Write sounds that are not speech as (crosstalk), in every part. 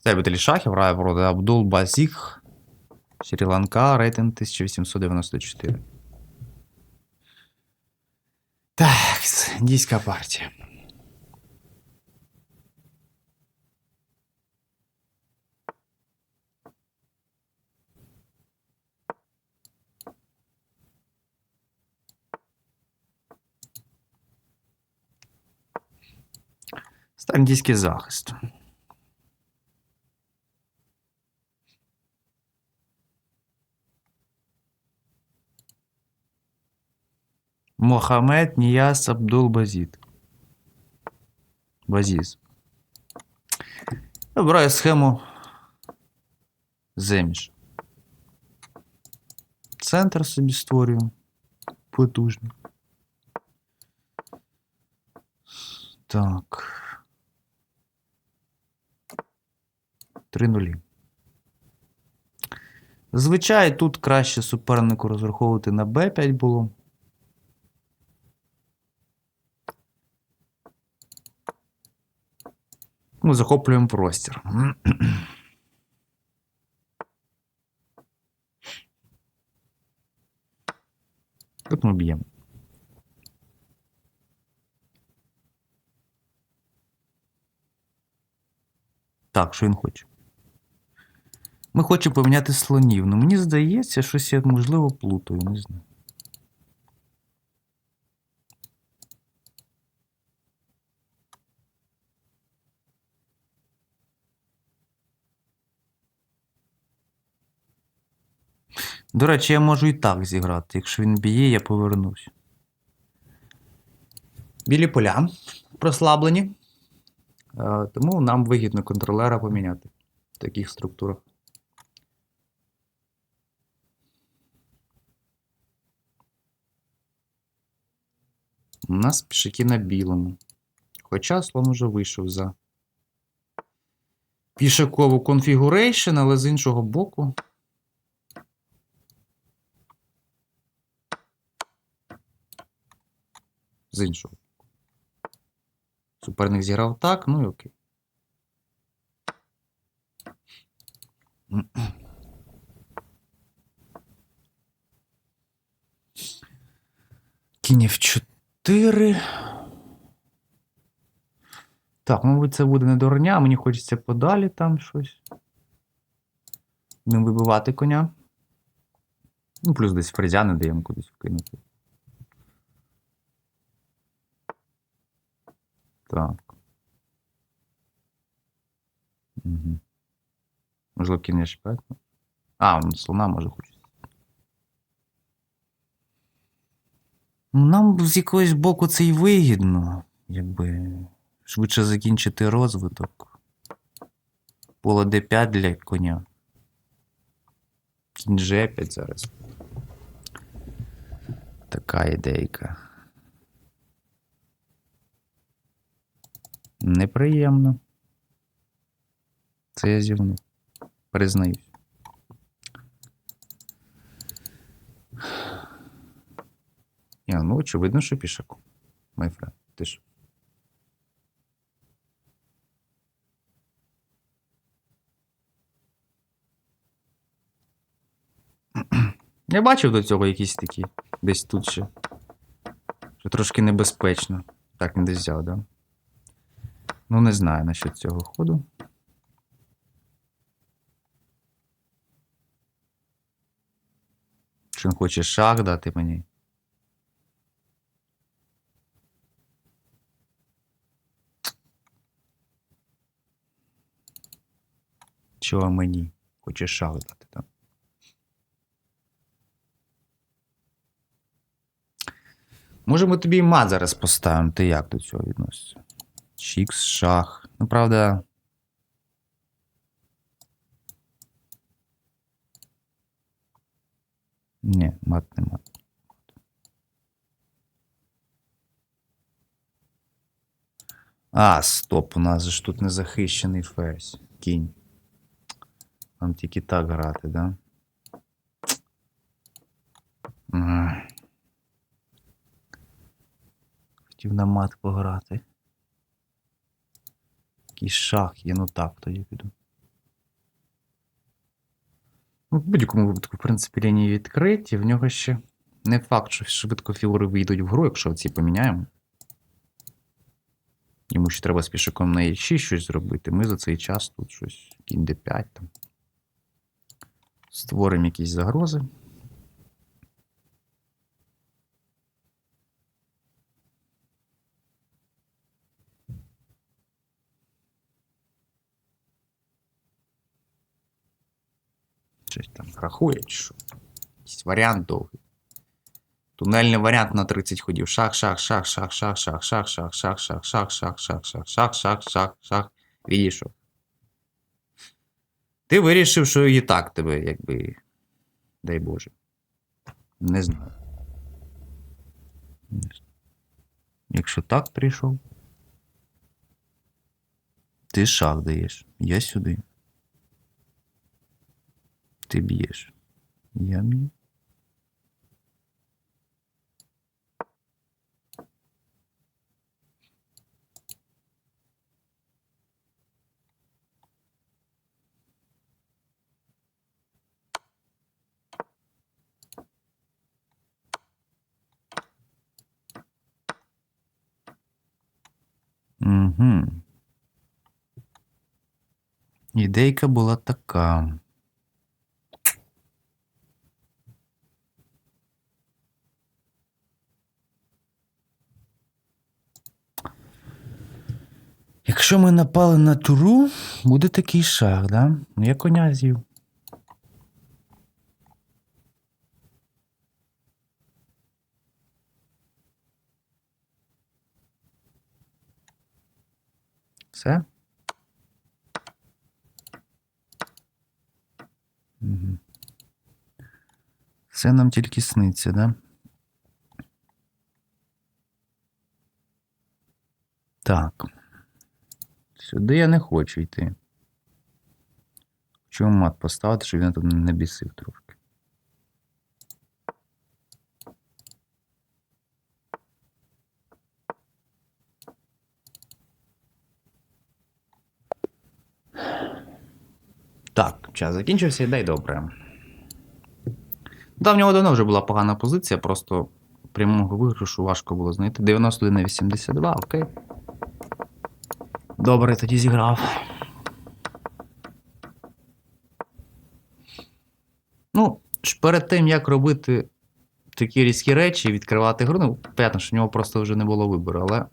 Це любителі шахів грає проти Абдул Базік. Шрі-Ланка, рейтинг 1894. Так, індійська партія. Індійський захист. Мохамед Ніяс Абдул Базід. Базіз. Обираю схему Земіш. Центр собі створюю. Потужний. Так. Три нулі. Звичай, тут краще супернику розраховувати на Б5 було. Ми захоплюємо простір. (clears throat) Тут ми б'ємо. Так, що він хоче? Ми хочемо поміняти слонів. Ну мені здається, щось я можливо плутаю, не знаю. До речі, я можу і так зіграти. Якщо він б'є, я повернусь. Білі поля прослаблені. Е, Тому нам вигідно контролера поміняти в таких структурах. У нас пішаки на білому. Хоча слон уже вийшов за пішакову конфігурейшн, але з іншого боку. З іншого. Суперник зіграв так, ну і окей. Кінь F4. Так, мабуть, це буде не дурня, мені хочеться подалі там щось. Не вибивати коня. Ну, плюс десь фрезя не даємо кудись вкинути. Так. Угу. Можливо, кінь H5. А, слона може хочеться. Ну, Нам з якогось боку це й вигідно, якби швидше закінчити розвиток. Поле D5 для коня. Кінь G5 зараз. Така ідейка. Неприємно. Це я зівнув. Признаюсь. Ні, ну очевидно, що пішаку. Майфрен, ти ж. Я бачив до цього якісь такі. Десь тут ще. Що трошки небезпечно. Так, не десь взяв, да? Ну, не знаю насчет цього ходу. Чи він хоче шах дати мені? Чого мені? Хоче шах дати, так? Може, ми тобі і мат зараз поставимо. Ти як до цього відносишся? Чікс, шах. Ну, правда. Ні, мат не мат. А, стоп, у нас же ж тут не захищений ферзь. Кінь. Нам тільки так грати, да? Хотів на мат пограти. Який шах є, ну так, тоді піду. Ну, в будь-якому випадку, в принципі, лінії відкриті. В нього ще не факт, що швидко фігури вийдуть в гру, якщо ці поміняємо. Йому ще треба з пішаком на e6 щось зробити. Ми за цей час тут щось кінь d5 там. Створимо якісь загрози. Щось там рахує, чи що. Якийсь варіант довгий. Тунельний варіант на 30 ходів. Шах, шах, шах, шах, шах, шах, шах, шах, шах, шах, шах, шах, шах, шах, шах, шах, шах, шах. Відійшов. Ти вирішив, що і так тебе, якби. Дай Боже. Не знаю. Якщо так прийшов. Ти шах даєш. Я сюди. Ти б'єш. Я б'ю. Угу. Ідейка була така. Якщо ми напали на туру, буде такий шах, да? Ну, я коня з'їв. Все? Все нам тільки сниться, да? Так. Сюди я не хочу йти. Хочу мат поставити, щоб він тут не бісив трошки. Так, час закінчився, дай добре. Да, в нього давно вже була погана позиція, просто прямого виграшу важко було знайти. 91 на 82, окей. Добре, тоді зіграв. Ну, перед тим, як робити такі різкі речі, відкривати гру, ну, понятно, що в нього просто вже не було вибору, але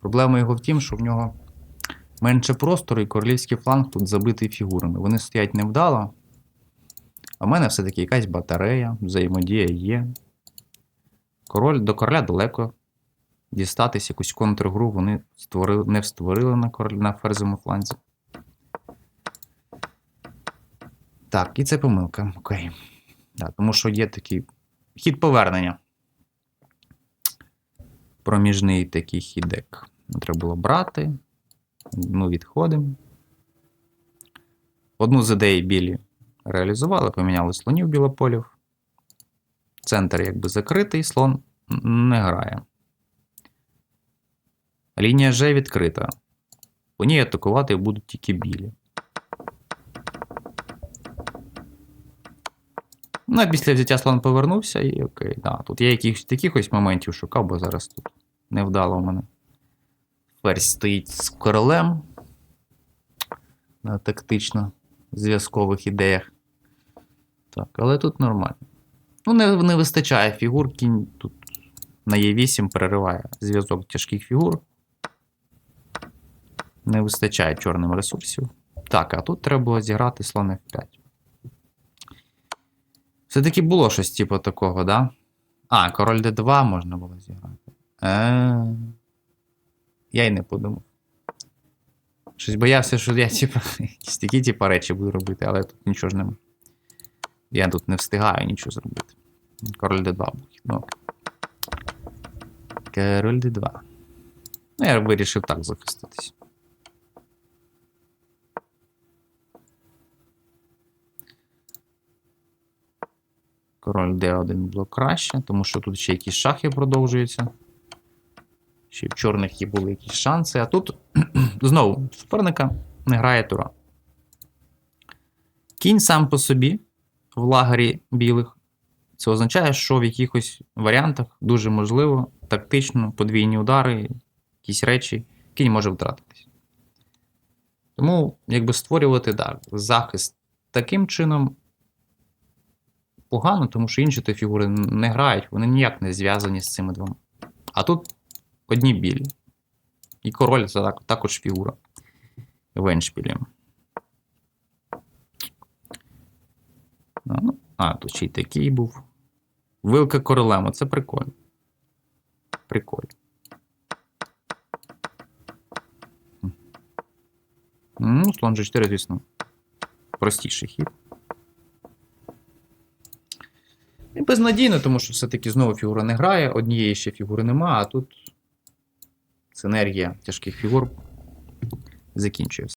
проблема його в тім, що в нього менше простору, і королівський фланг тут забитий фігурами. Вони стоять невдало. А в мене все-таки якась батарея, взаємодія є. Король до короля далеко. Дістатись якусь контргру вони створили, не створили на, на ферзовому фланзі. Так, і це помилка. Окей. Да, тому що є такий хід повернення. Проміжний такий хідек. Треба було брати. Ми відходимо. Одну з ідей білі реалізували, поміняли слонів білополів. Центр якби закритий, слон не грає. Лінія G відкрита. По ній атакувати будуть тільки білі. Ну, а після взяття слон повернувся і окей, да. Тут я якихось таких моментів шукав, бо зараз тут невдало в мене. Ферзь стоїть з королем на тактично зв'язкових ідеях. Так, але тут нормально. Ну, не, не вистачає фігур, кінь тут на Е8 перериває зв'язок тяжких фігур. Не вистачає чорним ресурсів. Так, а тут треба було зіграти слон F5. Все-таки було щось типу такого, да? А, король D2 можна було зіграти. Е. Я й не подумав. Щось боявся, що я типу, якісь такі типу, речі буду робити, але тут нічого ж нема. Я тут не встигаю нічого зробити. Король D2 був. Ну. Король D2. Ну, я вирішив так захиститись. Король D1 було краще, тому що тут ще якісь шахи продовжуються. чи в чорних і були якісь шанси. А тут (clears throat) знову суперника не грає тура. Кінь сам по собі в лагері білих. Це означає, що в якихось варіантах дуже можливо тактично подвійні удари, якісь речі, кінь може втратитись. Тому, якби створювати так, захист таким чином погано, тому що інші то фігури не грають, вони ніяк не зв'язані з цими двома. А тут одні білі. І король це так, також фігура в еншпілі. Ну, А, тут ще й такий був. Вилка королема, це прикольно. Прикольно. Ну, слон G4, звісно. Простіший хід. І безнадійно, тому що все-таки знову фігура не грає, однієї ще фігури нема, а тут синергія тяжких фігур закінчує.